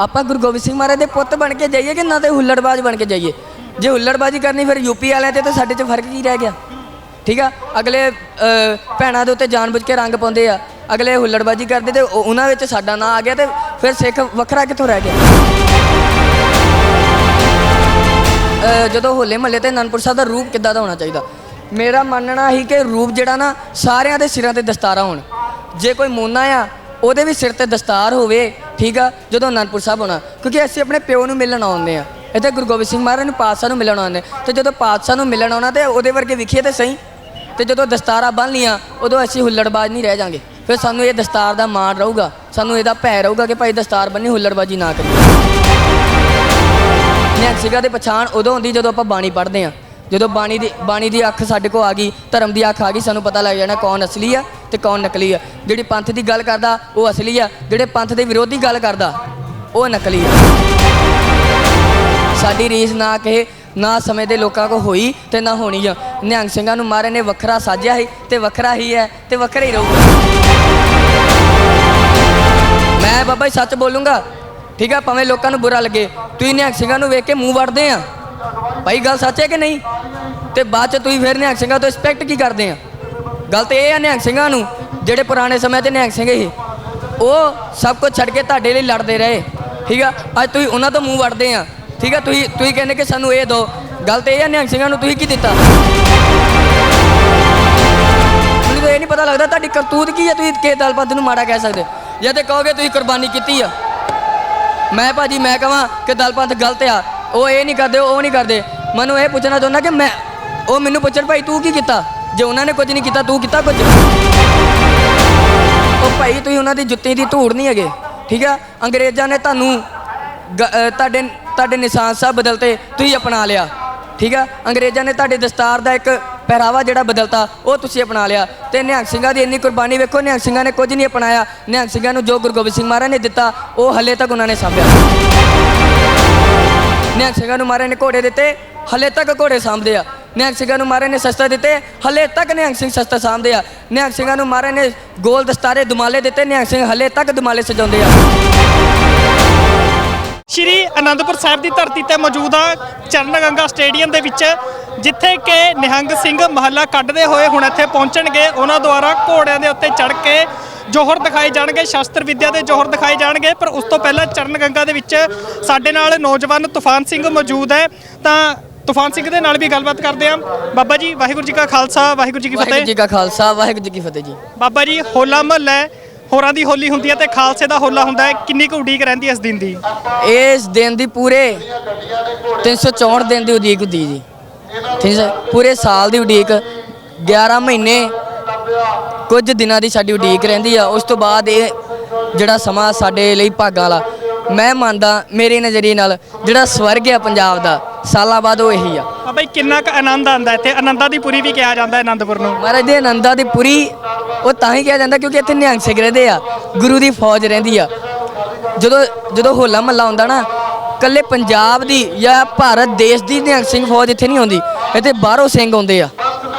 ਆਪਾਂ ਗੁਰੂ ਗੋਬਿੰਦ ਸਿੰਘ ਮਹਾਰਾਜ ਦੇ ਪੁੱਤ ਬਣ ਕੇ ਜਾਈਏ ਕਿ ਨਾ ਤੇ ਹੁੱਲੜਬਾਜ਼ ਬਣ ਕੇ ਜਾਈਏ? ਜੇ ਹੁੱਲੜਬਾਜ਼ੀ ਕਰਨੀ ਫਿਰ ਯੂਪੀ ਵਾਲਿਆਂ ਤੇ ਤਾਂ ਸਾਡੇ 'ਚ ਫ਼ਰਕ ਕੀ ਰਹਿ ਗਿਆ? ਠੀਕ ਆ? ਅਗਲੇ ਭੈਣਾਂ ਦੇ ਉੱਤੇ ਜਾਣਬੁੱਝ ਕੇ ਰੰਗ ਪਾਉਂਦੇ ਆ। ਅਗਲੇ ਹੁੱਲੜਬਾਜ਼ੀ ਕਰਦੇ ਤੇ ਉਹਨਾਂ ਵਿੱਚ ਸਾਡਾ ਨਾਂ ਆ ਗਿਆ ਤੇ ਫਿਰ ਸਿੱਖ ਵੱਖਰਾ ਕਿੱਥੋਂ ਰਹਿ ਗਿਆ? ਜਦੋਂ ਹੋਲੇ ਮਹੱਲੇ ਤੇ ਅਨੰਦਪੁਰ ਸਾਹਿਬ ਦਾ ਰੂਪ ਕਿੱਦਾਂ ਦਾ ਹੋਣਾ ਚਾਹੀਦਾ? ਮੇਰਾ ਮੰਨਣਾ ਹੀ ਕਿ ਰੂਪ ਜਿਹੜਾ ਨਾ ਸਾਰਿਆਂ ਦੇ ਸਿਰਾਂ ਤੇ ਦਸਤਾਰਾਂ ਹੋਣ। ਜੇ ਕੋਈ ਮੋਨਾ ਆ, ਉਹਦੇ ਵੀ ਸਿਰ ਤੇ ਦਸਤਾਰ ਹੋਵੇ ਠੀਕ ਆ? ਜਦੋਂ ਅਨੰਦਪੁਰ ਸਾਹਿਬ ਆਉਣਾ, ਕਿਉਂਕਿ ਅਸੀਂ ਆਪਣੇ ਪਿਓ ਨੂੰ ਮਿਲਣ ਆਉਂਦੇ ਆ। ਇੱਥੇ ਗੁਰੂ ਗੋਬਿੰਦ ਸਿੰਘ ਮਹਾਰਾਜ ਨੂੰ ਪਾਤਸ਼ਾਹ ਨੂੰ ਮਿਲਣ ਆਉਂਦੇ ਤੇ ਜਦੋਂ ਪਾਤਸ਼ਾਹ ਨੂੰ ਮਿਲਣ ਆਉਣਾ, ਤੇ ਉਹਦੇ ਵਰਗੇ ਵਿਖੀਏ ਤੇ ਸਹੀ। ਤੇ ਜਦੋਂ ਦਸਤਾਰਾਂ ਬੰਨ ਲੀਆਂ ਉਦੋਂ ਅਸੀਂ ਹੁੱਲੜਬਾਜ਼ ਨਹੀਂ ਰਹਿ ਜਾਾਂਗੇ। ਫਿਰ ਸਾਨੂੰ ਇਹ ਦਸਤਾਰ ਦਾ ਮਾਣ ਰਹੂਗਾ। ਸਾਨੂੰ ਇਹਦਾ ਭੈ ਰਹੂਗਾ ਕਿ ਭਾਈ ਦਸਤਾਰ ਬੰਨੀ, ਹੁੱਲੜਬਾਜ਼ੀ ਨਾ ਕਰੀਏ। ਨਿਹੰਗ ਸਿੰਘਾਂ ਦੀ ਪਛਾਣ ਉਦੋਂ ਹੁੰਦੀ ਜਦੋਂ ਆਪਾਂ ਬਾਣੀ ਪੜ੍ਹਦੇ ਆ। ਜਦੋਂ ਬਾਣੀ ਦੀ ਬਾਣੀ ਦੀ ਅੱਖ ਸਾਡੇ ਕੋ ਆ ਗਈ, ਧਰਮ ਦੀ ਅੱਖ ਆ ਗਈ, ਸਾਨੂੰ ਪਤਾ ਲੱਗ ਜਾਣਾ ਕੌਣ ਅਸਲੀ ਆ। ਤੇ ਕੌਣ ਨਕਲੀ ਆ। ਜਿਹੜੀ ਪੰਥ ਦੀ ਗੱਲ ਕਰਦਾ, ਉਹ ਅਸਲੀ ਆ। ਜਿਹੜੇ ਪੰਥ ਦੇ ਵਿਰੋਧੀ ਗੱਲ ਕਰਦਾ, ਉਹ ਨਕਲੀ ਆ। ਸਾਡੀ ਰੀਸ ਨਾ ਕਹੇ, ਨਾ ਸਮੇਂ ਦੇ ਲੋਕਾਂ ਕੋ ਹੋਈ ਤੇ ਨਾ ਹੋਣੀ ਆ। ਨਿਹੰਗ ਸਿੰਘਾਂ ਨੂੰ ਮਾਰੇ ਨੇ ਵੱਖਰਾ ਸਾਜਿਆ ਸੀ ਤੇ ਵੱਖਰਾ ਹੀ ਹੈ ਤੇ ਵੱਖਰਾ ਹੀ ਰਹੂਗਾ। ਮੈਂ ਬਾਬਾ ਜੀ ਸੱਚ ਬੋਲੂੰਗਾ। ਠੀਕ ਆ, ਭਾਵੇਂ ਲੋਕਾਂ ਨੂੰ ਬੁਰਾ ਲੱਗੇ। ਤੁਸੀਂ ਨਿਹੰਗ ਸਿੰਘਾਂ ਨੂੰ ਵੇਖ ਕੇ ਮੂੰਹ ਵੜਦੇ ਆ। ਭਾਈ, ਗੱਲ ਸੱਚ ਹੈ ਕਿ ਨਹੀਂ? ਤੇ ਬਾਅਦ ਚ ਤੁਸੀਂ ਫਿਰ ਨਿਹੰਗ ਸਿੰਘਾਂ ਤੋਂ ਐਕਸਪੈਕਟ ਕੀ ਕਰਦੇ ਆ? ਗੱਲ ਤੇ ਇਹ ਆ ਨਿਹੰਗ ਸਿੰਘਾਂ ਨੂੰ, ਜਿਹੜੇ ਪੁਰਾਣੇ ਸਮੇਂ ਤੇ ਨਿਹੰਗ ਸਿੰਘ ਸੀ, ਉਹ ਸਭ ਕੁਝ ਛੱਡ ਕੇ ਤੁਹਾਡੇ ਲਈ ਲੜਦੇ ਰਹੇ, ਠੀਕ ਆ? ਅੱਜ ਤੁਸੀਂ ਉਹਨਾਂ ਤੋਂ ਮੂੰਹ ਵੜਦੇ ਆ, ਠੀਕ ਆ? ਤੁਸੀਂ ਤੁਸੀਂ ਕਹਿੰਦੇ ਕਿ ਸਾਨੂੰ ਇਹ ਦਿਓ ਗੱਲ ਤੇ ਇਹ ਆ ਨਿਹੰਗ ਸਿੰਘਾਂ ਨੂੰ ਤੁਸੀਂ ਕੀ ਦਿੱਤਾ? ਮੈਨੂੰ ਤਾਂ ਇਹ ਨਹੀਂ ਪਤਾ ਲੱਗਦਾ ਤੁਹਾਡੀ ਕਰਤੂਤ ਕੀ ਹੈ ਤੁਸੀਂ ਕਿਸੇ ਦਲਪੰਥ ਨੂੰ ਮਾੜਾ ਕਹਿ ਸਕਦੇ ਜਾਂ ਤੇ ਕਹੋਗੇ ਤੁਸੀਂ ਕੁਰਬਾਨੀ ਕੀਤੀ ਆ। ਮੈਂ ਭਾਜੀ, ਮੈਂ ਕਹਾਂ ਕਿ ਦਲਪੰਥ ਗਲਤ ਆ, ਉਹ ਇਹ ਨਹੀਂ ਕਰਦੇ, ਉਹ ਨਹੀਂ ਕਰਦੇ। ਮੈਨੂੰ ਇਹ ਪੁੱਛਣਾ ਚਾਹੁੰਦਾ ਕਿ ਮੈਂ, ਉਹ ਮੈਨੂੰ ਪੁੱਛਣ, ਭਾਈ ਤੂੰ ਕੀ ਕੀਤਾ? ਜੇ ਉਹਨਾਂ ਨੇ ਕੁਝ ਨਹੀਂ ਕੀਤਾ, ਤੂੰ ਕੀਤਾ ਕੁਝ? ਉਹ ਭਾਈ, ਤੁਸੀਂ ਉਹਨਾਂ ਦੀ ਜੁੱਤੀ ਦੀ ਧੂੜ ਨਹੀਂ ਹੈਗੇ, ਠੀਕ ਆ? ਅੰਗਰੇਜ਼ਾਂ ਨੇ ਤੁਹਾਨੂੰ ਗ- ਤੁਹਾਡੇ ਤੁਹਾਡੇ ਨਿਸ਼ਾਨ ਸਾਹਿਬ ਬਦਲਤੇ, ਤੁਸੀਂ ਅਪਣਾ ਲਿਆ, ਠੀਕ ਆ? ਅੰਗਰੇਜ਼ਾਂ ਨੇ ਤੁਹਾਡੇ ਦਸਤਾਰ ਦਾ ਇੱਕ ਪਹਿਰਾਵਾ ਜਿਹੜਾ ਬਦਲਤਾ, ਉਹ ਤੁਸੀਂ ਅਪਣਾ ਲਿਆ। ਤੇ ਨਿਹੰਗ ਸਿੰਘਾਂ ਦੀ ਇੰਨੀ ਕੁਰਬਾਨੀ ਵੇਖੋ, ਨਿਹੰਗ ਸਿੰਘਾਂ ਨੇ ਕੁਝ ਨਹੀਂ ਅਪਣਾਇਆ। ਨਿਹੰਗ ਸਿੰਘਾਂ ਨੂੰ ਜੋ ਗੁਰੂ ਗੋਬਿੰਦ ਸਿੰਘ ਮਹਾਰਾਜ ਨੇ ਦਿੱਤਾ, ਉਹ ਹੱਲੇ ਤੱਕ ਉਹਨਾਂ ਨੇ ਸਾਂਭਿਆ। ਨਿਹੰਗ ਸਿੰਘਾਂ ਨੂੰ ਮਹਾਰਾਜ ਨੇ ਘੋੜੇ ਦਿੱਤੇ, ਹੱਲੇ ਤੱਕ ਘੋੜੇ ਸਾਂਭਦੇ ਆ। ਨਿਹੰਗ ਸਿੰਘਾਂ ਨੂੰ ਮਹਾਰਾਜ ਨੇ ਸ਼ਸਤਰ ਦਿੱਤੇ। ਹਲੇ ਤੱਕ ਨਿਹੰਗ ਸਿੰਘ ਸ਼ਸਤਰ ਸਾਂਭਦੇ ਆ। ਨਿਹੰਗ ਸਿੰਘਾਂ ਨੂੰ ਮਹਾਰਾਜ ਨੇ ਗੋਲ ਦਸਤਾਰੇ ਦੁਮਾਲੇ ਦਿੱਤੇ। ਨਿਹੰਗ ਸਿੰਘ ਹਲੇ ਤੱਕ ਦੁਮਾਲੇ ਸਜਾਉਂਦੇ ਆ। ਸ਼੍ਰੀ ਅਨੰਦਪੁਰ ਸਾਹਿਬ ਦੀ ਧਰਤੀ ਤੇ ਮੌਜੂਦ ਆ ਚਰਨ ਗੰਗਾ ਸਟੇਡੀਅਮ ਦੇ ਵਿੱਚ, ਜਿੱਥੇ ਕਿ ਨਿਹੰਗ ਸਿੰਘ ਮਹੱਲਾ ਕੱਢਦੇ ਹੋਏ ਹੁਣ ਇੱਥੇ ਪਹੁੰਚਣਗੇ। ਉਹਨਾਂ ਦੁਆਰਾ ਘੋੜਿਆਂ ਦੇ ਉੱਤੇ ਚੜ੍ਹ ਕੇ ਜੋਹਰ ਦਿਖਾਏ ਜਾਣਗੇ, ਸ਼ਾਸਤਰ ਵਿੱਦਿਆ ਦੇ ਜੋਹਰ ਦਿਖਾਏ ਜਾਣਗੇ। ਪਰ ਉਸ ਤੋਂ ਪਹਿਲਾਂ ਚਰਨ ਗੰਗਾ ਦੇ ਵਿੱਚ ਸਾਡੇ ਨਾਲ ਨੌਜਵਾਨ ਤੂਫਾਨ ਸਿੰਘ ਮੌਜੂਦ ਹੈ। ਤਾਂ ਤੂਫਾਨ ਸਿੰਘ ਦੇ ਨਾਲ ਵੀ ਗੱਲਬਾਤ ਕਰਦੇ ਹਾਂ। ਬਾਬਾ ਜੀ ਵਾਹਿਗੁਰੂ ਜੀ ਕਾ ਖਾਲਸਾ ਵਾਹਿਗੁਰੂ ਜੀ ਕੀ ਵਾਹਿਗੁਰੂ ਜੀ ਫਤਿਹ। ਕਾ ਖਾਲਸਾ ਵਾਹਿਗੁਰੂ ਜੀ ਕੀ ਫਤਿਹ ਜੀ। ਬਾਬਾ ਜੀ ਹੋਲਾ ਮਹੱਲਾ ਹੈ। ਹੋਰਾਂ ਦੀ ਹੋਲੀ ਹੁੰਦੀ ਹੈ ਤੇ ਖਾਲਸੇ ਦਾ ਹੋਲਾ ਹੁੰਦਾ ਹੈ। ਕਿੰਨੀ ਕੁ ਉਡੀਕ ਰਹਿੰਦੀ ਹੈ ਇਸ ਦਿਨ ਦੀ? ਇਸ ਦਿਨ ਦੀ ਪੂਰੇ 364 ਦਿਨ ਦੀ ਉਡੀਕ ਹੁੰਦੀ ਜੀ। ਠੀਕ ਹੈ ਪੂਰੇ ਸਾਲ ਦੀ ਉਡੀਕ। 11 ਮਹੀਨੇ ਕੁਝ ਦਿਨਾਂ ਦੀ ਸਾਡੀ ਉਡੀਕ ਰਹਿੰਦੀ ਆ। ਉਸ ਤੋਂ ਬਾਅਦ ਇਹ ਜਿਹੜਾ ਸਮਾਂ ਸਾਡੇ ਲਈ ਭਾਗਾਂ ਵਾਲਾ ਮੈਂ ਮੰਨਦਾ ਮੇਰੇ ਨਜ਼ਰੀਏ ਨਾਲ ਜਿਹੜਾ ਸਵਰਗ ਆ ਪੰਜਾਬ ਦਾ ਸਾਲਾਂ ਬਾਅਦ ਉਹ ਇਹੀ ਆ। ਬਾਬਾ ਜੀ ਕਿੰਨਾ ਕੁ ਆਨੰਦ ਆਉਂਦਾ ਇੱਥੇ? ਆਨੰਦਾਂ ਦੀ ਪੁਰੀ ਵੀ ਕਿਹਾ ਜਾਂਦਾ ਹੈ ਆਨੰਦਪੁਰ ਨੂੰ। ਮਹਾਰਾਜ ਦੇ ਆਨੰਦਾਂ ਦੀ ਪੂਰੀ ਉਹ ਤਾਂ ਹੀ ਕਿਹਾ ਜਾਂਦਾ ਕਿਉਂਕਿ ਇੱਥੇ ਨਿਹੰਗ ਸਿੰਘ ਰਹਿੰਦੇ ਆ ਗੁਰੂ ਦੀ ਫੌਜ ਰਹਿੰਦੀ ਆ। ਜਦੋਂ ਜਦੋਂ ਹੋਲਾ ਮਹੱਲਾ ਹੁੰਦਾ ਨਾ ਕੱਲੇ ਪੰਜਾਬ ਦੀ ਜਾਂ ਭਾਰਤ ਦੇਸ਼ ਦੀ ਨਿਹੰਗ ਸਿੰਘ ਫੌਜ ਇੱਥੇ ਨਹੀਂ ਆਉਂਦੀ ਇੱਥੇ ਬਾਹਰੋਂ ਸਿੰਘ ਆਉਂਦੇ ਆ।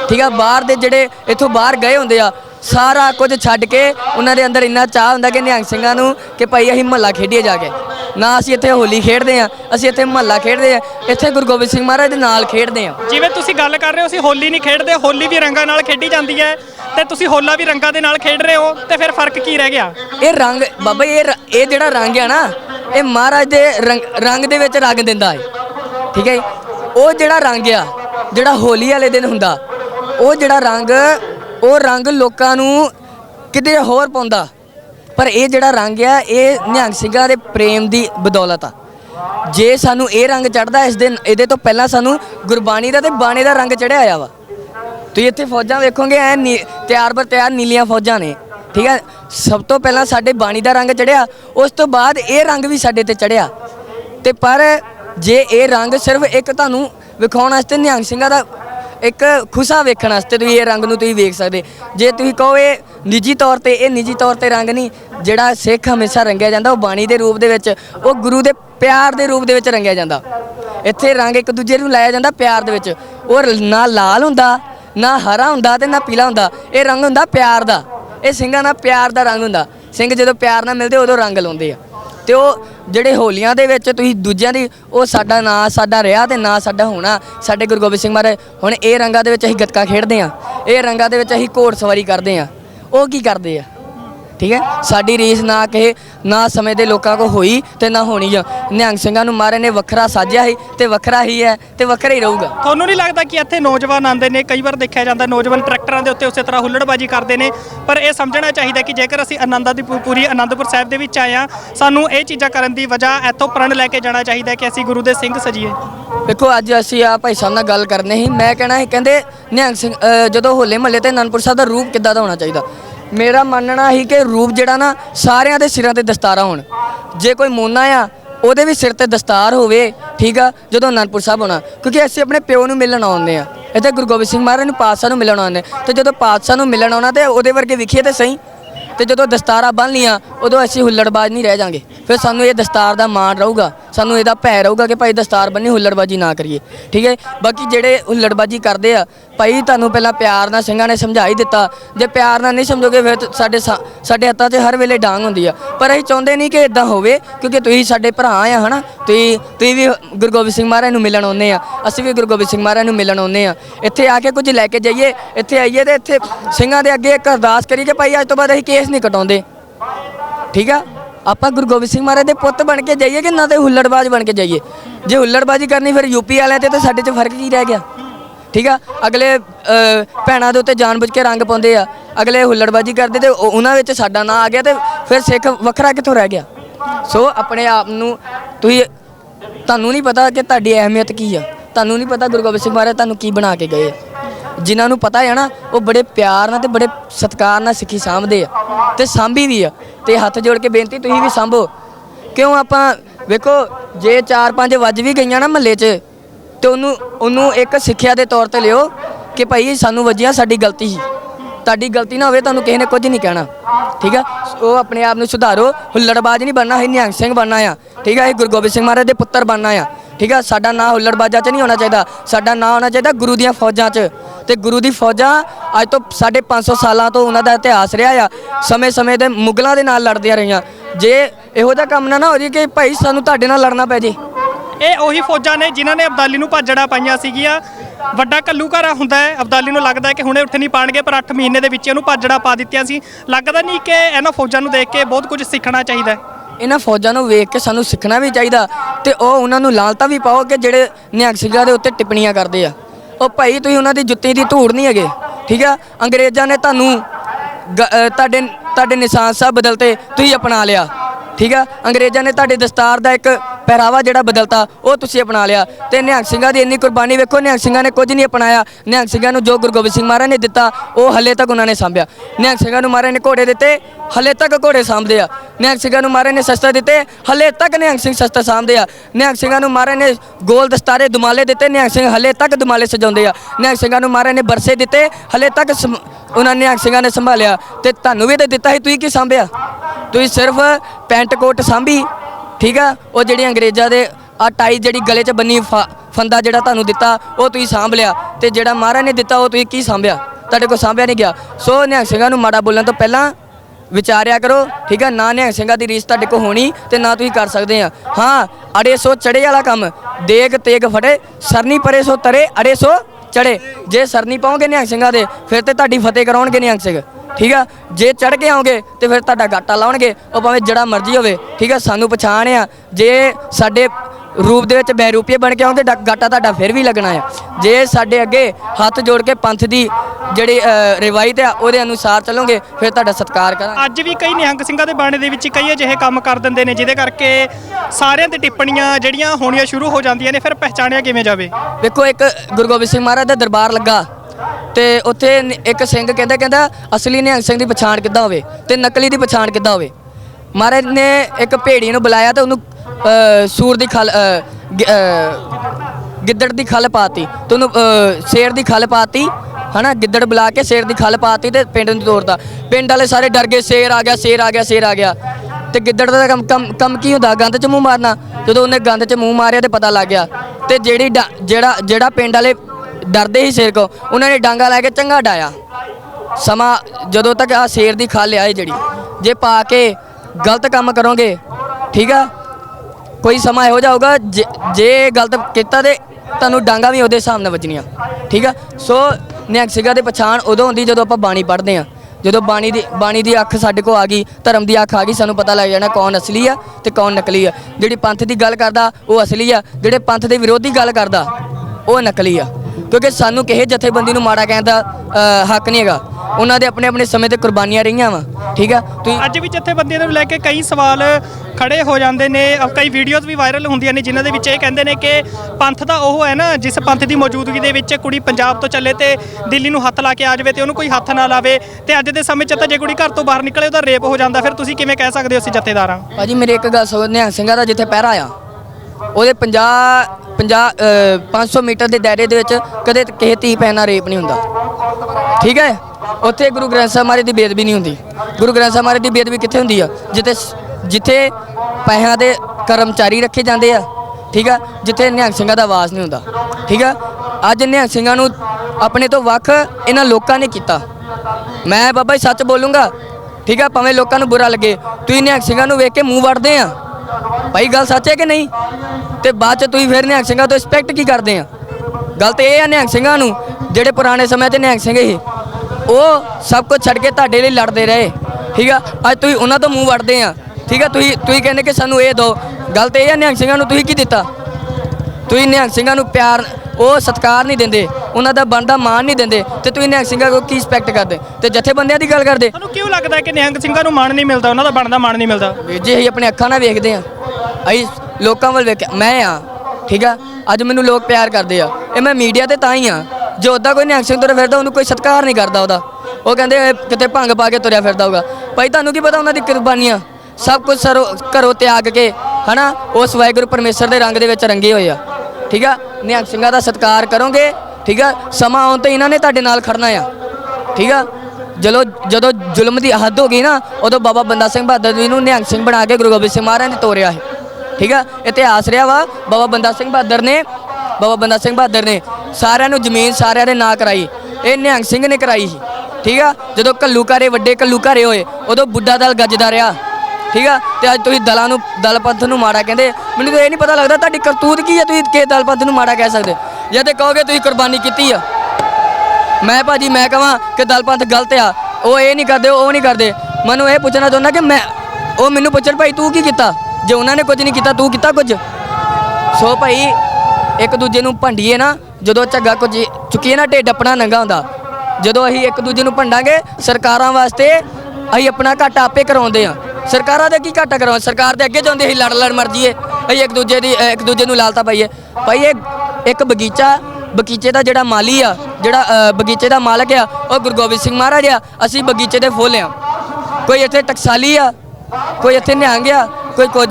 ਠੀਕ ਆ ਬਾਹਰ ਦੇ ਜਿਹੜੇ ਇੱਥੋਂ ਬਾਹਰ ਗਏ ਹੁੰਦੇ ਆ ਸਾਰਾ ਕੁਝ ਛੱਡ ਕੇ ਉਹਨਾਂ ਦੇ ਅੰਦਰ ਇੰਨਾ ਚਾਹ ਹੁੰਦਾ ਕਿ ਨਿਹੰਗ ਸਿੰਘਾਂ ਨੂੰ ਕਿ ਭਾਈ ਅਸੀਂ ਮਹੱਲਾ ਖੇਡੀਏ ਜਾ ਕੇ। ਨਾ ਅਸੀਂ ਇੱਥੇ ਹੋਲੀ ਖੇਡਦੇ ਆ ਅਸੀਂ ਇੱਥੇ ਮਹੱਲਾ ਖੇਡਦੇ ਆ ਇੱਥੇ ਗੁਰੂ ਗੋਬਿੰਦ ਸਿੰਘ ਮਹਾਰਾਜ ਦੇ ਨਾਲ ਖੇਡਦੇ ਆ ਜਿਵੇਂ ਤੁਸੀਂ ਗੱਲ ਕਰ ਰਹੇ ਹੋ ਅਸੀਂ ਹੋਲੀ ਨਹੀਂ ਖੇਡਦੇ ਹੋਲੀ ਵੀ ਰੰਗਾਂ ਨਾਲ ਖੇਡੀ ਜਾਂਦੀ ਹੈ ਤੇ ਤੁਸੀਂ ਹੋਲਾ ਵੀ ਰੰਗਾਂ ਦੇ ਨਾਲ ਖੇਡ ਰਹੇ ਹੋ ਤੇ ਫਿਰ ਫ਼ਰਕ ਕੀ ਰਹਿ ਗਿਆ? ਇਹ ਰੰਗ ਬਾਬਾ ਇਹ ਰ- ਇਹ ਜਿਹੜਾ ਰੰਗ ਆ ਨਾ ਇਹ ਮਹਾਰਾਜ ਦੇ ਰੰਗ ਰੰਗ ਦੇ ਵਿੱਚ ਰੰਗ ਦਿੰਦਾ ਹੈ। ਠੀਕ ਹੈ ਜੀ? ਉਹ ਜਿਹੜਾ ਰੰਗ ਆ ਜਿਹੜਾ ਹੋਲੀ ਵਾਲੇ ਦਿਨ ਹੁੰਦਾ ਉਹ ਜਿਹੜਾ ਰੰਗ ਉਹ ਰੰਗ ਲੋਕਾਂ ਨੂੰ ਕਿਤੇ ਹੋਰ ਪਾਉਂਦਾ। ਪਰ ਇਹ ਜਿਹੜਾ ਰੰਗ ਆ, ਇਹ ਨਿਹੰਗ ਸਿੰਘਾਂ ਦੇ ਪ੍ਰੇਮ ਦੀ ਬਦੌਲਤ ਆ। ਜੇ ਸਾਨੂੰ ਇਹ ਰੰਗ ਚੜਦਾ ਇਸ ਦਿਨ, ਇਹਦੇ ਤੋਂ ਪਹਿਲਾਂ ਸਾਨੂੰ ਗੁਰਬਾਣੀ ਦਾ ਤੇ ਬਾਣੇ ਦਾ ਰੰਗ ਚੜਿਆ ਆਇਆ ਵਾ। ਤੁਸੀਂ ਇੱਥੇ ਫੌਜਾਂ ਵੇਖੋਗੇ, ਐ ਤਿਆਰ ਬਰ ਤਿਆਰ ਨੀਲੀਆਂ ਫੌਜਾਂ ਨੇ, ਠੀਕ ਹੈ ਸਭ ਤੋਂ ਪਹਿਲਾਂ ਸਾਡੇ ਬਾਣੀ ਦਾ ਰੰਗ ਚੜਿਆ ਉਸ ਤੋਂ ਬਾਅਦ ਇਹ ਰੰਗ ਵੀ ਸਾਡੇ ਤੇ ਚੜਿਆ ਤੇ ਪਰ ਜੇ ਇਹ ਰੰਗ ਸਿਰਫ ਇੱਕ ਤੁਹਾਨੂੰ ਵਿਖਾਉਣ ਵਾਸਤੇ ਨਿਹੰਗ ਸਿੰਘਾਂ ਦਾ ਇੱਕ ਖੁਸ਼ਾ ਵੇਖਣ ਵਾਸਤੇ ਤੁਸੀਂ ਇਹ ਰੰਗ ਨੂੰ ਤੁਸੀਂ ਵੇਖ ਸਕਦੇ। ਜੇ ਤੁਸੀਂ ਕਹੋ ਇਹ ਨਿੱਜੀ ਤੌਰ ਤੇ, ਇਹ ਨਿੱਜੀ ਤੌਰ ਤੇ ਰੰਗ ਨਹੀਂ, ਜਿਹੜਾ ਸਿੱਖ ਹਮੇਸ਼ਾ ਰੰਗਿਆ ਜਾਂਦਾ, ਉਹ ਬਾਣੀ ਦੇ ਰੂਪ ਦੇ ਵਿੱਚ, ਉਹ ਗੁਰੂ ਦੇ ਪਿਆਰ ਦੇ ਰੂਪ ਦੇ ਵਿੱਚ ਰੰਗਿਆ ਜਾਂਦਾ। ਇੱਥੇ ਰੰਗ ਇੱਕ ਦੂਜੇ ਨੂੰ ਲਾਇਆ ਜਾਂਦਾ ਪਿਆਰ ਦੇ ਵਿੱਚ। ਉਹ ਨਾ ਲਾਲ ਹੁੰਦਾ, ਨਾ ਹਰਾ ਹੁੰਦਾ ਤੇ ਨਾ ਪੀਲਾ ਹੁੰਦਾ। ਇਹ ਰੰਗ ਹੁੰਦਾ ਪਿਆਰ ਦਾ। ਇਹ ਸਿੰਘਾਂ ਦਾ ਪਿਆਰ ਦਾ ਰੰਗ ਹੁੰਦਾ। ਸਿੰਘ ਜਦੋਂ ਪਿਆਰ ਨਾਲ ਮਿਲਦੇ ਉਦੋਂ ਰੰਗ ਲਾਉਂਦੇ ਆ। ਤੇ ਉਹ ਜਿਹੜੇ ਹੋਲੀਆਂ ਦੇ ਵਿੱਚ ਤੁਸੀਂ ਦੂਜਿਆਂ ਦੀ, ਉਹ ਸਾਡਾ ਨਾਂ, ਸਾਡਾ ਰਿਹਾ ਤੇ ਨਾਂ ਸਾਡਾ ਹੋਣਾ। ਸਾਡੇ ਗੁਰੂ ਗੋਬਿੰਦ ਸਿੰਘ ਮਹਾਰਾਜ, ਹੁਣ ਇਹ ਰੰਗਾਂ ਦੇ ਵਿੱਚ ਅਸੀਂ ਗੱਤਕਾ ਖੇਡਦੇ ਆ ਇਹ ਰੰਗਾਂ ਦੇ ਵਿੱਚ ਅਸੀਂ ਘੋੜ ਸਵਾਰੀ ਕਰਦੇ ਆ ਉਹ ਕੀ ਕਰਦੇ ਆ? ਠੀਕ ਹੈ? ਸਾਡੀ ਰੀਸ ਨਾ ਕਿਸੇ ਨਾ ਸਮੇਂ ਦੇ ਲੋਕਾਂ ਕੋ ਹੋਈ ਤੇ ਨਾ ਹੋਣੀ ਆ। ਨਿਹੰਗ ਸਿੰਘਾਂ ਨੂੰ ਮਹਾਰਾਜ ਨੇ ਵੱਖਰਾ ਸਾਜਿਆ ਸੀ ਤੇ ਵੱਖਰਾ ਹੀ ਹੈ ਤੇ ਵੱਖਰਾ ਹੀ ਰਹੂਗਾ। ਤੁਹਾਨੂੰ ਨਹੀਂ ਲੱਗਦਾ ਕਿ ਇੱਥੇ ਨੌਜਵਾਨ ਆਉਂਦੇ ਨੇ? ਕਈ ਵਾਰ ਦੇਖਿਆ ਜਾਂਦਾ ਨੌਜਵਾਨ ਟਰੈਕਟਰਾਂ ਦੇ ਉੱਤੇ ਉਸੇ ਤਰ੍ਹਾਂ ਹੁੱਲੜਬਾਜੀ ਕਰਦੇ ਨੇ। ਪਰ ਇਹ ਸਮਝਣਾ ਚਾਹੀਦਾ ਕਿ ਜੇਕਰ ਅਸੀਂ ਆਨੰਦਾ ਦੀ ਪੂ- ਪੂਰੀ ਆਨੰਦਪੁਰ ਸਾਹਿਬ ਦੇ ਵਿੱਚ ਆਏ ਹਾਂ ਸਾਨੂੰ ਇਹ ਚੀਜ਼ਾਂ ਕਰਨ ਦੀ ਵਜ੍ਹਾ ਇੱਥੋਂ ਪ੍ਰਣ ਲੈ ਕੇ ਜਾਣਾ ਚਾਹੀਦਾ ਕਿ ਅਸੀਂ ਗੁਰੂ ਦੇ ਸਿੰਘ ਸਜੀਏ। ਦੇਖੋ ਅੱਜ ਅਸੀਂ ਆ ਭਾਈ ਸਾਹਿਬ ਨਾਲ ਗੱਲ ਕਰਨੇ ਸੀ। ਮੈਂ ਕਹਿਣਾ ਸੀ ਕਹਿੰਦੇ ਨਿਹੰਗ ਸਿੰਘ ਜਦੋਂ ਹੋਲੇ ਮਹੱਲੇ ਤੇ ਅਨੰਦਪੁਰ ਸਾਹਿਬ ਦਾ ਰੂਪ ਕਿੱਦਾਂ ਦਾ ਹੋਣਾ ਚਾਹੀਦਾ? ਮੇਰਾ ਮੰਨਣਾ ਸੀ ਕਿ ਰੂਪ ਜਿਹੜਾ ਨਾ ਸਾਰਿਆਂ ਦੇ ਸਿਰਾਂ ਤੇ ਦਸਤਾਰਾਂ ਹੋਣ। ਜੇ ਕੋਈ ਮੋਨਾ ਆ, ਉਹਦੇ ਵੀ ਸਿਰ ਤੇ ਦਸਤਾਰ ਹੋਵੇ, ਠੀਕ ਆ, ਜਦੋਂ ਅਨੰਦਪੁਰ ਸਾਹਿਬ ਹੋਣਾ ਕਿਉਂਕਿ ਅਸੀਂ ਆਪਣੇ ਪਿਓ ਨੂੰ ਮਿਲਣ ਆਉਂਦੇ ਆ। ਇੱਥੇ ਗੁਰੂ ਗੋਬਿੰਦ ਸਿੰਘ ਮਹਾਰਾਜ ਨੂੰ ਪਾਤਸ਼ਾਹ ਨੂੰ ਮਿਲਣ ਆਉਂਦੇ ਤੇ ਜਦੋਂ ਪਾਤਸ਼ਾਹ ਨੂੰ ਮਿਲਣ ਆਉਣਾ ਤੇ ਉਹਦੇ ਵਰਗੇ ਵਿਖੀਏ ਤੇ ਸਹੀ। ਤੇ ਜਦੋਂ ਦਸਤਾਰਾਂ ਬੰਨ ਲੀਆਂ ਉਦੋਂ ਅਸੀਂ ਹੁੱਲੜਬਾਜ਼ ਨਹੀਂ ਰਹਿ ਜਾਾਂਗੇ। ਫਿਰ ਸਾਨੂੰ ਇਹ ਦਸਤਾਰ ਦਾ ਮਾਣ ਰਹੂਗਾ, ਸਾਨੂੰ ਇਹਦਾ ਭੈ ਰਹੂਗਾ ਕਿ ਭਾਈ ਦਸਤਾਰ ਬੰਨੀ, ਹੁੱਲੜਬਾਜ਼ੀ ਨਾ ਕਰੀਏ। ਠੀਕ ਹੈ ਬਾਕੀ ਜਿਹੜੇ ਹੁੱਲੜਬਾਜ਼ੀ ਕਰਦੇ ਆ, ਭਾਈ ਤੁਹਾਨੂੰ ਪਹਿਲਾਂ ਪਿਆਰ ਨਾਲ ਸਿੰਘਾਂ ਨੇ ਸਮਝਾ ਹੀ ਦਿੱਤਾ। ਜੇ ਪਿਆਰ ਨਾਲ ਨਹੀਂ ਸਮਝੋਗੇ, ਫਿਰ ਸਾਡੇ ਸਾ- ਸਾਡੇ ਹੱਥਾਂ 'ਚ ਹਰ ਵੇਲੇ ਡਾਂਗ ਹੁੰਦੀ ਆ। ਪਰ ਅਸੀਂ ਚਾਹੁੰਦੇ ਨਹੀਂ ਕਿ ਇਦਾਂ ਹੋਵੇ, ਕਿਉਂਕਿ ਤੁਸੀਂ ਸਾਡੇ ਭਰਾ ਆ, ਹਨਾ? ਤੁਸੀਂ ਤੁਸੀਂ ਵੀ ਗੁਰੂ ਗੋਬਿੰਦ ਸਿੰਘ ਮਹਾਰਾਜ ਨੂੰ ਮਿਲਣ ਆਉਂਦੇ ਆ। ਅਸੀਂ ਵੀ ਗੁਰੂ ਗੋਬਿੰਦ ਸਿੰਘ ਮਹਾਰਾਜ ਨੂੰ ਮਿਲਣ ਆਉਂਦੇ ਆ। ਇੱਥੇ ਆ ਕੇ ਕੁਝ ਲੈ ਕੇ ਜਾਈਏ, ਇੱਥੇ ਆਈਏ ਤੇ ਇੱਥੇ ਸਿੰਘਾਂ ਦੇ ਅੱਗੇ ਇੱਕ ਅਰਦਾਸ ਕਰੀਏ ਕਿ ਭਾਈ ਅੱਜ ਤੋਂ ਬਾਅਦ ਅਸੀਂ ਕੇਸ ਨਹੀਂ ਕਟਾਉਂਦੇ। ਠੀਕ ਆ? ਆਪਾਂ ਗੁਰੂ ਗੋਬਿੰਦ ਸਿੰਘ ਮਹਾਰਾਜ ਦੇ ਪੁੱਤ ਬਣ ਕੇ ਜਾਈਏ ਕਿ ਨਾ ਤੇ ਹੁੱਲੜਬਾਜ਼ ਬਣ ਕੇ ਜਾਈਏ? ਜੇ ਹੁੱਲੜਬਾਜ਼ੀ ਕਰਨੀ ਫਿਰ ਯੂਪੀ ਵਾਲਿਆਂ ਤੇ ਤਾਂ ਸਾਡੇ 'ਚ ਫ਼ਰਕ ਕੀ ਰਹਿ ਗਿਆ? ਠੀਕ ਆ? ਅਗਲੇ ਭੈਣਾਂ ਦੇ ਉੱਤੇ ਜਾਣਬੁੱਝ ਕੇ ਰੰਗ ਪਾਉਂਦੇ ਆ। ਅਗਲੇ ਹੁੱਲੜਬਾਜ਼ੀ ਕਰਦੇ ਤੇ ਉਹਨਾਂ ਵਿੱਚ ਸਾਡਾ ਨਾਂ ਆ ਗਿਆ ਤੇ ਫਿਰ ਸਿੱਖ ਵੱਖਰਾ ਕਿੱਥੋਂ ਰਹਿ ਗਿਆ? ਸੋ ਆਪਣੇ ਆਪ ਨੂੰ ਤੁਸੀਂ, ਤੁਹਾਨੂੰ ਨਹੀਂ ਪਤਾ ਕਿ ਤੁਹਾਡੀ ਅਹਿਮੀਅਤ ਕੀ ਆ। ਤੁਹਾਨੂੰ ਨਹੀਂ ਪਤਾ ਗੁਰੂ ਗੋਬਿੰਦ ਸਿੰਘ ਮਹਾਰਾਜ ਤੁਹਾਨੂੰ ਕੀ ਬਣਾ ਕੇ ਗਏ ਜਿਨ੍ਹਾਂ ਨੂੰ ਪਤਾ ਹੈ ਨਾ, ਉਹ ਬੜੇ ਪਿਆਰ ਨਾਲ ਤੇ ਬੜੇ ਸਤਿਕਾਰ ਨਾਲ ਸਿੱਖੀ ਸਾਂਭਦੇ ਆ ਤੇ ਸਾਂਭੀ ਵੀ ਆ। ਤੇ ਹੱਥ ਜੋੜ ਕੇ ਬੇਨਤੀ, ਤੁਸੀਂ ਵੀ ਸਾਂਭੋ। ਕਿਉਂ ਆਪਾਂ, ਵੇਖੋ, ਜੇ 4-5 ਵੱਜ ਵੀ ਗਈਆਂ ਨਾ ਮਹੱਲੇ 'ਚ, ਤੇ ਉਹਨੂੰ ਉਹਨੂੰ ਇੱਕ ਸਿੱਖਿਆ ਦੇ ਤੌਰ ਤੇ ਲਿਓ ਕਿ ਭਾਈ ਸਾਨੂੰ ਵੱਜਿਆ ਸਾਡੀ ਗਲਤੀ ਸੀ। ਤੁਹਾਡੀ ਗਲਤੀ ਨਾ ਹੋਵੇ, ਤੁਹਾਨੂੰ ਕਿਸੇ ਨੇ ਕੁਝ ਨਹੀਂ ਕਹਿਣਾ। ਠੀਕ ਆ? ਉਹ ਆਪਣੇ ਆਪ ਨੂੰ ਸੁਧਾਰੋ। ਹੁੱਲੜਬਾਜ਼ ਨਹੀਂ ਬਣਨਾ ਹੈ ਨਿਹੰਗ ਸਿੰਘ ਬਣਨਾ ਆ। ਠੀਕ ਹੈ ਇਹ ਗੁਰੂ ਗੋਬਿੰਦ ਸਿੰਘ ਮਹਾਰਾਜ ਦੇ ਪੁੱਤਰ ਬਣਨਾ ਆ। ਠੀਕ ਆ? ਸਾਡਾ ਨਾਂ ਹੁੱਲੜਬਾਜ਼ਾਂ 'ਚ ਨਹੀਂ ਹੋਣਾ ਚਾਹੀਦਾ। ਸਾਡਾ ਨਾਂ ਹੋਣਾ ਚਾਹੀਦਾ ਗੁਰੂ ਦੀਆਂ ਫੌਜਾਂ 'ਚ। ਤੇ ਗੁਰੂ ਦੀ ਫੌਜਾਂ ਅੱਜ ਤੋਂ ਸਾਢੇ 500 ਸਾਲਾਂ ਤੋਂ ਉਹਨਾਂ ਦਾ ਇਤਿਹਾਸ ਰਿਹਾ ਆ। ਸਮੇਂ-ਸਮੇਂ ਦੇ ਮੁਗਲਾਂ ਦੇ ਨਾਲ ਲੜਦੀਆਂ ਰਹੀਆਂ। ਜੇ ਇਹੋ ਜਿਹਾ ਕੰਮ ਨਾ ਨਾ ਹੋ ਜੇ ਕਿ ਭਾਈ ਸਾਨੂੰ ਤੁਹਾਡੇ ਨਾਲ ਲੜਨਾ ਪੈ ਜੇ। ਇਹ ਉਹੀ ਫੌਜਾਂ ਨੇ ਜਿਨ੍ਹਾਂ ਨੇ ਅਬਦਾਲੀ ਨੂੰ ਭਾਜੜਾ ਪਾਈਆਂ ਸੀਗੀਆਂ। ਵੱਡਾ ਕੱਲੂਘਾਰਾ ਹੁੰਦਾ ਹੈ। ਅਬਦਾਲੀ ਨੂੰ ਲੱਗਦਾ ਹੈ ਕਿ ਹੁਣੇ ਉੱਠ ਨਹੀਂ ਪਾਣਗੇ ਪਰ 8 ਮਹੀਨੇ ਦੇ ਵਿੱਚ ਇਹਨੂੰ ਭਾਜੜਾ ਪਾ ਦਿੱਤੀਆਂ ਸੀ। ਲੱਗਦਾ ਨਹੀਂ ਕਿ ਇਹਨਾਂ ਫੌਜਾਂ ਨੂੰ ਦੇਖ ਕੇ ਬਹੁਤ ਕੁਝ ਸਿੱਖਣਾ ਚਾਹੀਦਾ ਹੈ। ਇਹਨਾਂ ਫੌਜਾਂ ਨੂੰ ਵੇਖ ਕੇ ਸਾਨੂੰ ਸਿੱਖਣਾ ਵੀ ਚਾਹੀਦਾ ਤੇ ਉਹ ਉਹਨਾਂ ਨੂੰ ਲਾਲਤਾ ਵੀ ਪਾਓ ਕਿ ਜਿਹੜੇ ਨਿਹੰਗ ਸਿੰਘਾਂ ਦੇ ਉੱਤੇ ਟਿੱਪਣੀਆਂ ਕਰਦੇ ਆ। ਉਹ ਭਾਈ ਤੁਸੀਂ ਉਹਨਾਂ ਦੀ ਜੁੱਤੀ ਦੀ ਧੂੜ ਨਹੀਂ ਹੈਗੇ ਠੀਕ ਆ? ਅੰਗਰੇਜ਼ਾਂ ਨੇ ਤੁਹਾਨੂੰ ਗ- ਅ, ਤੁਹਾਡੇ ਤੁਹਾਡੇ ਨਿਸ਼ਾਨ ਸਾਹਿਬ ਬਦਲਤੇ ਤੁਸੀਂ ਅਪਣਾ ਲਿਆ। ਠੀਕ ਆ? ਅੰਗਰੇਜ਼ਾਂ ਨੇ ਤੁਹਾਡੇ ਦਸਤਾਰ ਦਾ ਇੱਕ ਪਹਿਰਾਵਾ ਜਿਹੜਾ ਬਦਲਤਾ, ਉਹ ਤੁਸੀਂ ਅਪਣਾ ਲਿਆ। ਤੇ ਨਿਹੰਗ ਸਿੰਘਾਂ ਦੀ ਇੰਨੀ ਕੁਰਬਾਨੀ ਵੇਖੋ, ਨਿਹੰਗ ਸਿੰਘਾਂ ਨੇ ਕੁਝ ਨਹੀਂ ਅਪਣਾਇਆ। ਨਿਹੰਗ ਸਿੰਘਾਂ ਨੂੰ ਜੋ ਗੁਰੂ ਗੋਬਿੰਦ ਸਿੰਘ ਮਹਾਰਾਜ ਨੇ ਦਿੱਤਾ, ਉਹ ਹੱਲੇ ਤੱਕ ਉਹਨਾਂ ਨੇ ਸਾਂਭਿਆ। ਨਿਹੰਗ ਸਿੰਘਾਂ ਨੂੰ ਮਹਾਰਾਜ ਨੇ ਘੋੜੇ ਦਿੱਤੇ, ਹੱਲੇ ਤੱਕ ਘੋੜੇ ਸਾਂਭਦੇ ਆ। ਨਿਹੰਗ ਸਿੰਘਾਂ ਨੂੰ ਮਹਾਰਾਜ ਨੇ ਸ਼ਸਤਰ ਦਿੱਤੇ, ਹੱਲੇ ਤੱਕ ਨਿਹੰਗ ਸਿੰਘ ਸ਼ਸਤਰ ਸਾਂਭਦੇ ਆ। ਨਿਹੰਗ ਸਿੰਘਾਂ ਨੂੰ ਮਹਾਰਾਜ ਨੇ ਗੋਲ ਦਸਤਾਰੇ, ਦੁਮਾਲੇ ਦਿੱਤੇ, ਨਿਹੰਗ ਸਿੰਘ ਹੱਲੇ ਤੱਕ ਦੁਮਾਲੇ ਸਜਾਉਂਦੇ ਆ। ਨਿਹੰਗ ਸਿੰਘਾਂ ਨੂੰ ਮਹਾਰਾਜ ਨੇ ਬਰਸੇ ਦਿੱਤੇ, ਹੱਲੇ ਤੱਕ ਸਮ- ਉਹਨਾਂ ਨਿਹੰਗ ਸਿੰਘਾਂ ਨੇ ਸੰਭਾਲਿਆ। ਤੇ ਤੁਹਾਨੂੰ ਵੀ ਤੇ ਦਿੱਤਾ ਸੀ, ਤੁਸੀਂ ਕੀ ਸਾਂਭਿਆ? ਤੁਸੀਂ ਸਿਰਫ ਪੈਂਟ ਕੋਟ ਸਾਂਭੀ, ਠੀਕ ਆ? ਉਹ ਜਿਹੜੀ ਅੰਗਰੇਜ਼ਾਂ ਦੇ ਆ ਟਾਈ ਜਿਹੜੀ ਗਲੇ 'ਚ ਬੰਨੀ ਫ- ਫੰਦਾ ਜਿਹੜਾ ਤੁਹਾਨੂੰ ਦਿੱਤਾ, ਉਹ ਤੁਸੀਂ ਸਾਂਭ ਲਿਆ। ਤੇ ਜਿਹੜਾ ਮਹਾਰਾਜ ਨੇ ਦਿੱਤਾ, ਉਹ ਤੁਸੀਂ ਕੀ ਸਾਂਭਿਆ? ਤੁਹਾਡੇ ਕੋਲ ਸਾਂਭਿਆ ਨਹੀਂ ਗਿਆ। ਸੋ ਨਿਹੰਗ ਸਿੰਘਾਂ ਨੂੰ ਮਾੜਾ ਬੋਲਣ ਤੋਂ ਪਹਿਲਾਂ ਵਿਚਾਰਿਆ ਕਰੋ, ਠੀਕ ਆ? ਨਾ ਨਿਹੰਗ ਸਿੰਘਾਂ ਦੀ ਰੀਸ ਤੁਹਾਡੇ ਕੋਲ ਹੋਣੀ ਤੇ ਨਾ ਤੁਸੀਂ ਕਰ ਸਕਦੇ ਆ। ਹਾਂ, ਅੜੇ ਸੋ ਚੜੇ ਵਾਲਾ ਕੰਮ। ਦੇਗ ਤੇਗ ਫੜੇ, ਸਰਨੀ ਪਰੇ ਸੋ ਤਰੇ, ਅੜੇ ਸੋ ਚੜੇ। ਜੇ ਸਰਨੀ ਪਾਉਂਗੇ ਨਿਹੰਗ ਸਿੰਘਾਂ ਦੇ, ਫਿਰ ਤੇ ਤੁਹਾਡੀ ਫਤਿਹ ਕਰਾਉਣਗੇ ਨਿਹੰਗ ਸਿੰਘ। ਠੀਕ ਆ? ਜੇ ਚੜ ਕੇ ਆਓਗੇ ਤੇ ਫਿਰ ਤੁਹਾਡਾ ਗਾਟਾ ਲਾਉਣਗੇ। ਉਹ ਭਾਵੇਂ ਜਿਹੜਾ ਮਰਜ਼ੀ ਹੋਵੇ ਠੀਕ ਆ? ਸਾਨੂੰ ਪਛਾਣ ਆ। ਜੇ ਸਾਡੇ ਰੂਪ ਦੇ ਵਿੱਚ ਬਹਿਰੂਪੀਏ ਬਣ ਕੇ ਆਉਂਦੇ ਗਾਟਾ ਤੁਹਾਡਾ ਫਿਰ ਵੀ ਲੱਗਣਾ ਆ। ਜੇ ਸਾਡੇ ਅੱਗੇ ਹੱਥ ਜੋੜ ਕੇ ਪੰਥ ਦੀ ਜਿਹੜੀ ਰਿਵਾਇਤ ਆ ਉਹਦੇ ਅਨੁਸਾਰ ਚੱਲੋਗੇ ਫਿਰ ਤੁਹਾਡਾ ਸਤਿਕਾਰ ਕਰਾਂਗੇ। ਅੱਜ ਵੀ ਕਈ ਨਿਹੰਗ ਸਿੰਘਾਂ ਦੇ ਬਾਣੇ ਦੇ ਵਿੱਚ ਕਈ ਅਜਿਹੇ ਕੰਮ ਕਰ ਦਿੰਦੇ ਨੇ ਜਿਹਦੇ ਕਰਕੇ ਸਾਰਿਆਂ ਤੇ ਟਿੱਪਣੀਆਂ ਜਿਹੜੀਆਂ ਹੋਣੀਆਂ ਸ਼ੁਰੂ ਹੋ ਜਾਂਦੀਆਂ ਨੇ ਫਿਰ ਪਹਿਚਾਣਿਆ ਕਿਵੇਂ ਜਾਵੇ? ਵੇਖੋ ਇੱਕ ਗੁਰੂ ਗੋਬਿੰਦ ਸਿੰਘ ਮਹਾਰਾਜ ਦਾ ਦਰਬਾਰ ਲੱਗਾ। ਤੇ ਉੱਥੇ ਨ- ਇੱਕ ਸਿੰਘ ਕਹਿੰਦਾ ਕਹਿੰਦਾ ਅਸਲੀ ਨਿਹੰਗ ਸਿੰਘ ਦੀ ਪਛਾਣ ਕਿੱਦਾਂ ਹੋਵੇ ਤੇ ਨਕਲੀ ਦੀ ਪਛਾਣ ਕਿੱਦਾਂ ਹੋਵੇ। ਮਹਾਰਾਜ ਨੇ ਇੱਕ ਭੇੜੀ ਨੂੰ ਬੁਲਾਇਆ ਤੇ ਉਹਨੂੰ ਅ, ਸੂਰ ਦੀ ਖਲ ਅ, ਗ- ਅ, ਗਿੱਦੜ ਦੀ ਖਲ ਪਾਤੀ ਤੇ ਉਹਨੂੰ ਅ, ਸ਼ੇਰ ਦੀ ਖਲ ਪਾਤੀ ਹਨਾ? ਗਿੱਦੜ ਬੁਲਾ ਕੇ ਸ਼ੇਰ ਦੀ ਖਲ ਪਾਤੀ ਤੇ ਪਿੰਡ ਨੂੰ ਤੋੜਤਾ ਪਿੰਡ ਵਾਲੇ ਸਾਰੇ ਡਰ ਗਏ ਸ਼ੇਰ ਆ ਗਿਆ ਸ਼ੇਰ ਆ ਗਿਆ ਸ਼ੇਰ ਆ ਗਿਆ। ਤੇ ਗਿੱਦੜ ਦਾ ਕੰਮ ਕੰਮ ਕੰਮ ਕੀ ਹੁੰਦਾ? ਗੰਦ 'ਚ ਮੂੰਹ ਮਾਰਨਾ। ਜਦੋਂ ਉਹਨੇ ਗੰਦ 'ਚ ਮੂੰਹ ਮਾਰਿਆ ਤੇ ਪਤਾ ਲੱਗ ਗਿਆ। ਤੇ ਜਿਹੜੀ ਡਾ- ਜਿਹੜਾ ਜਿਹੜਾ ਪਿੰਡ ਵਾਲੇ ਡਰਦੇ ਹੀ ਸ਼ੇਰ ਕੋ ਉਹਨਾਂ ਨੇ ਡਾਂਗਾ ਲੈ ਕੇ ਚੰਗਾ ਡਾਇਆ। ਸਮਾਂ ਜਦੋਂ ਤੱਕ ਆ ਸ਼ੇਰ ਦੀ ਖਾਲ ਆਏ ਜਿਹੜੀ, ਜੇ ਪਾ ਕੇ ਗਲਤ ਕੰਮ ਕਰੋਗੇ, ਠੀਕ ਆ? ਕੋਈ ਸਮਾਂ ਇਹੋ ਜਿਹਾ ਹੋਊਗਾ, ਜੇ- ਜੇ ਗਲਤ ਕੀਤਾ ਤੇ ਤੁਹਾਨੂੰ ਡਾਂਗਾ ਵੀ ਉਹਦੇ ਹਿਸਾਬ ਨਾਲ ਵੱਜਣੀਆਂ, ਠੀਕ ਆ? ਸੋ ਨਿਹੰਗ ਸਿੰਘਾਂ ਦੀ ਪਛਾਣ ਉਦੋਂ ਹੁੰਦੀ ਜਦੋਂ ਆਪਾਂ ਬਾਣੀ ਪੜ੍ਹਦੇ ਆ ਜਦੋਂ ਬਾਣੀ ਦੀ ਬਾਣੀ ਦੀ ਅੱਖ ਸਾਡੇ ਕੋ ਆ ਗਈ, ਧਰਮ ਦੀ ਅੱਖ ਆ ਗਈ, ਸਾਨੂੰ ਪਤਾ ਲੱਗ ਜਾਣਾ ਕੌਣ ਅਸਲੀ ਆ ਤੇ ਕੌਣ ਨਕਲੀ ਆ। ਜਿਹੜੀ ਪੰਥ ਦੀ ਗੱਲ ਕਰਦਾ, ਉਹ ਅਸਲੀ ਆ। ਜਿਹੜੇ ਪੰਥ ਦੇ ਵਿਰੋਧੀ ਗੱਲ ਕਰਦਾ ਉਹ ਨਕਲੀ ਆ। ਕਿਉਂਕਿ ਸਾਨੂੰ ਕਿਸੇ ਜਥੇਬੰਦੀ ਨੂੰ ਮਾੜਾ ਕਹਿਣ ਦਾ ਅ, ਹੱਕ ਨਹੀਂ ਹੈਗਾ। ਉਹਨਾਂ ਦੇ ਆਪਣੇ ਆਪਣੇ ਸਮੇਂ ਤੇ ਕੁਰਬਾਨੀਆਂ ਰਹੀਆਂ ਵਾ ਠੀਕ ਆ? ਤੁਸੀਂ ਅੱਜ ਵੀ ਜਥੇਬੰਦੀਆਂ ਨੂੰ ਲੈ ਕੇ ਕਈ ਸਵਾਲ ਖੜੇ ਹੋ ਜਾਂਦੇ ਨੇ। ਕਈ ਵੀਡੀਓਜ਼ ਵੀ ਵਾਇਰਲ ਹੁੰਦੀਆਂ ਨੇ ਜਿਨ੍ਹਾਂ ਦੇ ਵਿੱਚ ਇਹ ਕਹਿੰਦੇ ਨੇ ਕਿ ਪੰਥ ਦਾ ਉਹ ਹੈ ਨਾ ਜਿਸ ਪੰਥ ਦੀ ਮੌਜੂਦਗੀ ਦੇ ਵਿੱਚ ਕੁੜੀ ਪੰਜਾਬ ਤੋਂ ਚੱਲੇ ਤੇ ਦਿੱਲੀ ਨੂੰ ਹੱਥ ਲਾ ਕੇ ਆ ਜਾਵੇ ਤੇ ਉਹਨੂੰ ਕੋਈ ਹੱਥ ਨਾ ਲਾਵੇ ਤੇ ਅੱਜ ਦੇ ਸਮੇਂ 'ਚ ਤਾਂ ਜੇ ਕੁੜੀ ਘਰ ਤੋਂ ਬਾਹਰ ਨਿਕਲੇ ਉਹਦਾ ਰੇਪ ਹੋ ਜਾਂਦਾ। ਫਿਰ ਤੁਸੀਂ ਕਿਵੇਂ ਕਹਿ ਸਕਦੇ ਹੋ ਅਸੀਂ ਜਥੇਦਾਰਾਂ ਭਾਜੀ ਮੇਰੀ ਇੱਕ ਗੱਲ ਸੁਣੋ ਨਿਹੰਗ ਸਿੰਘਾਂ ਦਾ ਜਿੱਥੇ ਪਹਿਰਾ ਆ ਉਹਦੇ 50 50 500 ਮੀਟਰ ਦੇ ਦਾਇਰੇ ਦੇ ਵਿੱਚ ਕਦੇ ਕਿਸੇ ਧੀ ਭੈਣ ਨਾਲ ਰੇਪ ਨਹੀਂ ਹੁੰਦਾ। ਠੀਕ ਹੈ? ਉੱਥੇ ਗੁਰੂ ਗ੍ਰੰਥ ਸਾਹਿਬ ਮਹਾਰਾਜ ਦੀ ਬੇਦਬੀ ਨਹੀਂ ਹੁੰਦੀ। ਗੁਰੂ ਗ੍ਰੰਥ ਸਾਹਿਬ ਮਹਾਰਾਜ ਦੀ ਬੇਦਬੀ ਕਿੱਥੇ ਹੁੰਦੀ ਆ? ਜਿੱਥੇ ਜਿੱਥੇ ਪੈਸਿਆਂ ਦੇ ਕਰਮਚਾਰੀ ਰੱਖੇ ਜਾਂਦੇ ਆ। ਠੀਕ ਆ? ਜਿੱਥੇ ਨਿਹੰਗ ਸਿੰਘਾਂ ਦਾ ਵਾਸ ਨਹੀਂ ਹੁੰਦਾ। ਠੀਕ ਆ? ਅੱਜ ਨਿਹੰਗ ਸਿੰਘਾਂ ਨੂੰ ਆਪਣੇ ਤੋਂ ਵੱਖ ਇਹਨਾਂ ਲੋਕਾਂ ਨੇ ਕੀਤਾ। ਮੈਂ ਬਾਬਾ ਜੀ ਸੱਚ ਬੋਲੂੰਗਾ। ਠੀਕ ਆ? ਭਾਵੇਂ ਲੋਕਾਂ ਨੂੰ ਬੁਰਾ ਲੱਗੇ। ਤੁਸੀਂ ਨਿਹੰਗ ਸਿੰਘਾਂ ਨੂੰ ਵੇਖ ਕੇ ਮੂੰਹ ਵੜਦੇ ਆ। ਭਾਈ ਗੱਲ ਸੱਚ ਹੈ ਕਿ ਨਹੀਂ? ਤੇ ਬਾਅਦ ਚ ਤੁਸੀਂ ਫਿਰ ਨਿਹੰਗ ਸਿੰਘਾਂ ਤੋਂ ਐਕਸਪੈਕਟ ਕੀ ਕਰਦੇ ਆ? ਗੱਲ ਤੇ ਇਹ ਆ ਨਿਹੰਗ ਸਿੰਘਾਂ ਨੂੰ ਜਿਹੜੇ ਪੁਰਾਣੇ ਸਮੇਂ 'ਚ ਨਿਹੰਗ ਸਿੰਘ ਸੀ ਉਹ ਸਭ ਕੁਝ ਛੱਡ ਕੇ ਤੁਹਾਡੇ ਲਈ ਲੜਦੇ ਰਹੇ। ਠੀਕ ਆ? ਅੱਜ ਤੁਸੀਂ ਉਹਨਾਂ ਤੋਂ ਮੂੰਹ ਵੜਦੇ ਆ। ਠੀਕ ਆ? ਤੁਸੀਂ ਤੁਸੀਂ ਕਹਿੰਦੇ ਕਿ ਸਾਨੂੰ ਇਹ ਦਿਓ ਗੱਲ ਤੇ ਇਹ ਆ ਨਿਹੰਗ ਸਿੰਘਾਂ ਨੂੰ ਤੁਸੀਂ ਕੀ ਦਿੱਤਾ? ਤੁਸੀਂ ਨਿਹੰਗ ਸਿੰਘਾਂ ਨੂੰ ਪਿਆਰ ਉਹ ਸਤਿਕਾਰ ਨਹੀਂ ਦਿੰਦੇ। ਉਹਨਾਂ ਦਾ ਬਣਦਾ ਮਾਣ ਨਹੀਂ ਦਿੰਦੇ। ਤੇ ਤੁਸੀਂ ਨਿਹੰਗ ਸਿੰਘਾਂ ਕੋਲ ਕੀ ਐਕਸਪੈਕਟ ਕਰਦੇ? ਤੇ ਜਥੇਬੰਦੀਆਂ ਦੀ ਗੱਲ ਕਰਦੇ? ਤੁਹਾਨੂੰ ਕਿਉਂ ਲੱਗਦਾ ਕਿ ਨਿਹੰਗ ਸਿੰਘਾਂ ਨੂੰ ਮਾਣ ਨਹੀਂ ਮਿਲਦਾ? ਉਹਨਾਂ ਦਾ ਬਣਦਾ ਮਾਣ ਨਹੀਂ ਮਿਲਦਾ? ਜੀ ਅਸੀਂ ਆਪਣੇ ਅੱਖਾਂ ਨਾਲ ਵੇਖਦੇ ਆ। ਅਸੀਂ ਲੋਕਾਂ ਵੱਲ ਵੇਖਿਆ ਮੈਂ ਆ, ਠੀਕ ਆ? ਅੱਜ ਮੈਨੂੰ ਲੋਕ ਪਿਆਰ ਕਰਦੇ ਆ। ਇਹ ਮੈਂ ਮੀਡੀਆ ਤੇ ਤਾਂ ਹੀ ਆ। ਜੋ ਉੱਦਾਂ ਕੋਈ ਨਿਹੰਗ ਸਿੰਘ ਤੁਰਿਆ ਫਿਰਦਾ, ਉਹਨੂੰ ਕੋਈ ਸਤਿਕਾਰ ਨਹੀਂ ਕਰਦਾ ਉਹਦਾ। ਉਹ ਕਹਿੰਦੇ, ਇਹ ਕਿਤੇ ਭੰਗ ਪਾ ਕੇ ਤੁਰਿਆ ਫਿਰਦਾ ਹੋਊਗਾ। ਭਾਈ, ਤੁਹਾਨੂੰ ਕੀ ਪਤਾ ਉਹਨਾਂ ਦੀ ਕੁਰਬਾਨੀਆਂ? ਸਭ ਕੁਝ ਸਰੋ, ਘਰੋਂ ਤਿਆਗ ਕੇ, ਹਨਾ? ਉਸ ਵਾਹਿਗੁਰੂ ਪਰਮੇਸ਼ਰ ਦੇ ਰੰਗ ਦੇ ਵਿੱਚ ਰੰਗੇ ਹੋਏ ਆ। ਠੀਕ ਆ? ਨਿਹੰਗ ਸਿੰਘਾਂ ਦਾ ਸਤਿਕਾਰ ਕਰੋਗੇ, ਠੀਕ ਆ? ਸਮਾਂ ਆਉਣ ਤੇ ਇਹਨਾਂ ਨੇ ਤੁਹਾਡੇ ਨਾਲ ਖੜਨਾ ਆ। ਠੀਕ ਆ? ਜਦੋਂ ਜਦੋਂ ਜ਼ੁਲਮ ਦੀ ਹੱਦ ਹੋ ਗਈ ਨਾ, ਉਦੋਂ ਬਾਬਾ ਬੰਦਾ ਸਿੰਘ ਬਹਾਦਰ ਜੀ ਨੂੰ ਨਿਹੰਗ ਸਿੰਘ ਬਣਾ ਕੇ ਗੁਰੂ ਗੋਬਿੰਦ ਸਿੰਘ ਮਹਾਰਾਜ ਨੇ ਤੋਰਿਆ ਹੈ ਠੀਕ ਆ? ਇਤਿਹਾਸ ਰਿਹਾ ਵਾ। ਬਾਬਾ ਬੰਦਾ ਸਿੰਘ ਬਹਾਦਰ ਨੇ, ਬਾਬਾ ਬੰਦਾ ਸਿੰਘ ਬਹਾਦਰ ਨੇ ਸਾਰਿਆਂ ਨੂੰ ਜ਼ਮੀਨ ਸਾਰਿਆਂ ਦੇ ਨਾਂ ਕਰਾਈ। ਇਹ ਨਿਹੰਗ ਸਿੰਘ ਨੇ ਕਰਾਈ ਸੀ। ਠੀਕ ਆ? ਜਦੋਂ ਘੱਲੂਕਾਰੇ ਵੱਡੇ ਘੱਲੂਕਾਰੇ ਹੋਏ, ਉਦੋਂ ਬੁੱਢਾ ਦਲ ਗੱਜਦਾ ਰਿਹਾ। ਠੀਕ ਆ? ਤੇ ਅੱਜ ਤੁਸੀਂ ਦਲਾਂ ਨੂੰ, ਦਲ ਪੰਥ ਨੂੰ ਮਾੜਾ ਕਹਿੰਦੇ। ਮੈਨੂੰ ਤਾਂ ਇਹ ਨਹੀਂ ਪਤਾ ਲੱਗਦਾ ਤੁਹਾਡੀ ਕਰਤੂਤ ਕੀ ਹੈ ਤੁਸੀਂ ਕਿ ਦਲ ਪੰਥ ਨੂੰ ਮਾੜਾ ਕਹਿ ਸਕਦੇ। ਜੇ ਤੇ ਕਹੋਗੇ ਤੁਸੀਂ ਕੁਰਬਾਨੀ ਕੀਤੀ ਆ। ਮੈਂ ਭਾਜੀ, ਮੈਂ ਕਹਾਂ ਕਿ ਦਲ ਪੰਥ ਗਲਤ ਆ। ਉਹ ਇਹ ਨਹੀਂ ਕਰਦੇ, ਉਹ ਨਹੀਂ ਕਰਦੇ। ਮੈਨੂੰ ਇਹ ਪੁੱਛਣਾ ਚਾਹੁੰਦਾ ਕਿ ਮੈਂ, ਉਹ ਮੈਨੂੰ ਪੁੱਛਣ, ਭਾਈ ਤੂੰ ਕੀ ਕੀਤਾ? ਜੇ ਉਹਨਾਂ ਨੇ ਕੁਝ ਨਹੀਂ ਕੀਤਾ, ਤੂੰ ਕੀਤਾ ਕੁਝ? ਸੋ ਭਾਈ, ਇੱਕ ਦੂਜੇ ਨੂੰ ਭੰਡੀਏ ਨਾ, ਜਦੋਂ ਝੱਗਾ ਕੁਝ ਚੁੱਕੀਏ ਨਾ ਢਿੱਡ ਆਪਣਾ ਨੰਗਾ ਹੁੰਦਾ। ਜਦੋਂ ਅਸੀਂ ਇੱਕ ਦੂਜੇ ਨੂੰ ਭੰਡਾਂਗੇ, ਸਰਕਾਰਾਂ ਵਾਸਤੇ ਅਸੀਂ ਆਪਣਾ ਘਾਟਾ ਆਪੇ ਕਰਾਉਂਦੇ ਆ ਸਰਕਾਰਾਂ ਦਾ ਕੀ ਘਾਟਾ ਕਰਾਉਂ ਸਰਕਾਰ ਦੇ ਅੱਗੇ ਜਾਂਦੇ ਅਸੀਂ ਲੜ ਲੜ ਮਰ ਜੀਏ ਅਸੀਂ ਇੱਕ ਦੂਜੇ ਦੀ, ਇੱਕ ਦੂਜੇ ਨੂੰ ਲਾਲਤਾ ਪਾਈਏ। ਭਾਈ, ਇਹ ਇੱਕ ਬਗੀਚਾ, ਬਗੀਚੇ ਦਾ ਜਿਹੜਾ ਮਾਲੀ ਆ, ਜਿਹੜਾ ਬਗੀਚੇ ਦਾ ਮਾਲਕ ਆ, ਉਹ ਗੁਰੂ ਗੋਬਿੰਦ ਸਿੰਘ ਮਹਾਰਾਜ ਆ। ਅਸੀਂ ਬਗੀਚੇ ਦੇ ਫੁੱਲ ਆ। ਕੋਈ ਇੱਥੇ ਟਕਸਾਲੀ ਆ, ਕੋਈ ਇੱਥੇ ਨਿਹੰਗ ਆ ਕੋਈ ਕੁਝ।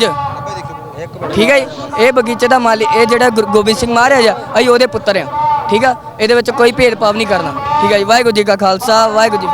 ਠੀਕ ਹੈ ਜੀ? ਇਹ ਬਗੀਚੇ ਦਾ ਮਾਲੀ ਇਹ ਜਿਹੜਾ ਗੁਰੂ ਗੋਬਿੰਦ ਸਿੰਘ ਮਹਾਰਾਜ ਆ, ਅਸੀਂ ਉਹਦੇ ਪੁੱਤਰ ਆ ਠੀਕ ਆ? ਇਹਦੇ ਵਿੱਚ ਕੋਈ ਭੇਦਭਾਵ ਨਹੀਂ ਕਰਨਾ। ਠੀਕ ਹੈ ਜੀ? ਵਾਹਿਗੁਰੂ ਜੀ ਕਾ ਖਾਲਸਾ, ਵਾਹਿਗੁਰੂ ਜੀ